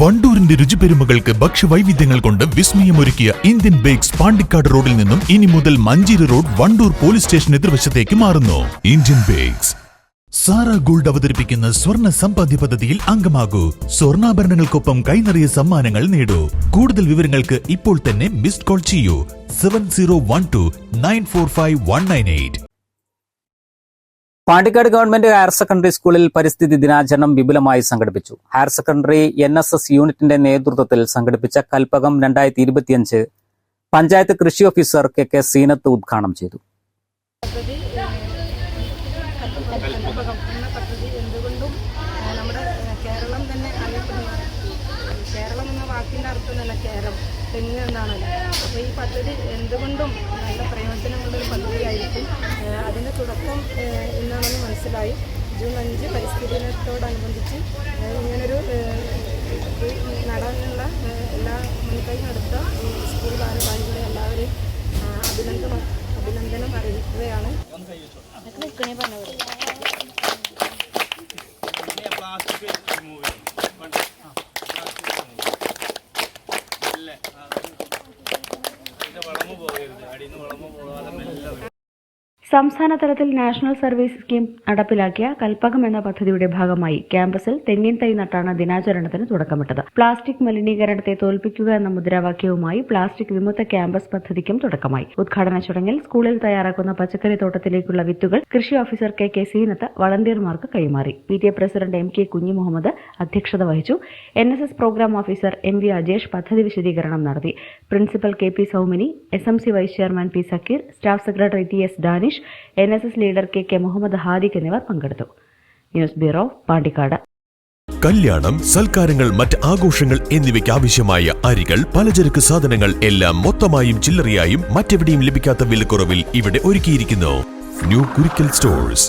വണ്ടൂരിന്റെ രുചിപെരുമകൾക്ക് ഭക്ഷ്യവൈവിധ്യങ്ങൾ കൊണ്ട് വിസ്മയമൊരുക്കിയ Indian bakes Pandikkad റോഡിൽ നിന്നും ഇനി മുതൽ Manjeri road Wandoor police station എതിർവശത്തേക്ക് മാറുന്നു. Indian bakes. സാറ ഗോൾഡ് അവതരിപ്പിക്കുന്ന സ്വർണ സമ്പാദ്യ പദ്ധതിയിൽ അംഗമാകൂ. സ്വർണാഭരണങ്ങൾക്കൊപ്പം കൈനിറിയ സമ്മാനങ്ങൾ നേടൂ. കൂടുതൽ വിവരങ്ങൾക്ക് ഇപ്പോൾ തന്നെ മിസ്ഡ് കോൾ ചെയ്യൂ. Seven zero one two nine four five one nine eight. Pandikkad government higher secondary സ്കൂളിൽ പരിസ്ഥിതി ദിനാചരണം വിപുലമായി സംഘടിപ്പിച്ചു. Higher secondary N S S യൂണിറ്റിന്റെ നേതൃത്വത്തിൽ സംഘടിപ്പിച്ച കൽപ്പകം രണ്ടായിരത്തി ഇരുപത്തിയഞ്ച് പഞ്ചായത്ത് കൃഷി ഓഫീസർ കെ കെ സീനത്ത് ഉദ്ഘാടനം ചെയ്തു. അപ്പൊ കേരളം. വാക്കിന്റെ അർത്ഥം അപ്പോൾ ഈ പദ്ധതി എന്തുകൊണ്ടും നല്ല പ്രയോജനമുള്ളൊരു പദ്ധതിയായിരിക്കും. തുടക്കം എന്നാണെന്ന് ഇന്നാണെന്ന് മനസ്സിലായി. ജൂൺ അഞ്ച് പരിസ്ഥിതി ദിനത്തോടനുബന്ധിച്ച് ഇങ്ങനൊരു നടനുള്ള എല്ലാ മുൻകൈ എടുത്ത ഈ സ്കൂൾ ഭാരവാഹികളെ എല്ലാവരെയും അഭിനന്ദനം അഭിനന്ദനം അറിയിക്കുകയാണ്. സംസ്ഥാന തലത്തിൽ നാഷണൽ സർവീസ് സ്കീം നടപ്പിലാക്കിയ കൽപ്പകം എന്ന പദ്ധതിയുടെ ഭാഗമായി ക്യാമ്പസിൽ തെങ്ങിൻ തൈ നട്ടാണ് ദിനാചരണത്തിന് തുടക്കമിട്ടത്. പ്ലാസ്റ്റിക് മലിനീകരണത്തെ തോൽപ്പിക്കുക എന്ന മുദ്രാവാക്യവുമായി പ്ലാസ്റ്റിക് വിമുക്ത ക്യാമ്പസ് പദ്ധതിക്കും തുടക്കമായി. ഉദ്ഘാടന ചടങ്ങിൽ സ്കൂളിൽ തയ്യാറാക്കുന്ന പച്ചക്കറി തോട്ടത്തിലേക്കുള്ള വിത്തുകൾ കൃഷി ഓഫീസർ കെ കെ സീനത്ത് വളണ്ടിയർമാർക്ക് കൈമാറി. P T A president M K Kunhimuhammad അധ്യക്ഷത വഹിച്ചു. N S S programme officer M V Ajesh പദ്ധതി വിശദീകരണം നടത്തി. Principal K P Saumini S M C vice chairman P Sakkeer staff secretary T S Danish N S S leader K K Muhammad Hadiq എന്നിവർ പങ്കെടുത്തു. News bureau Pandikkad. കല്യാണം സൽക്കാരങ്ങൾ മറ്റ് ആഘോഷങ്ങൾ എന്നിവയ്ക്ക് ആവശ്യമായ അരികൾ പലചരക്ക് സാധനങ്ങൾ എല്ലാം മൊത്തമായും ചില്ലറയായും മറ്റെവിടെയും ലഭിക്കാത്ത വിലക്കുറവിൽ ഇവിടെ ഒരുക്കിയിരിക്കുന്നു. New Kurikkal Stores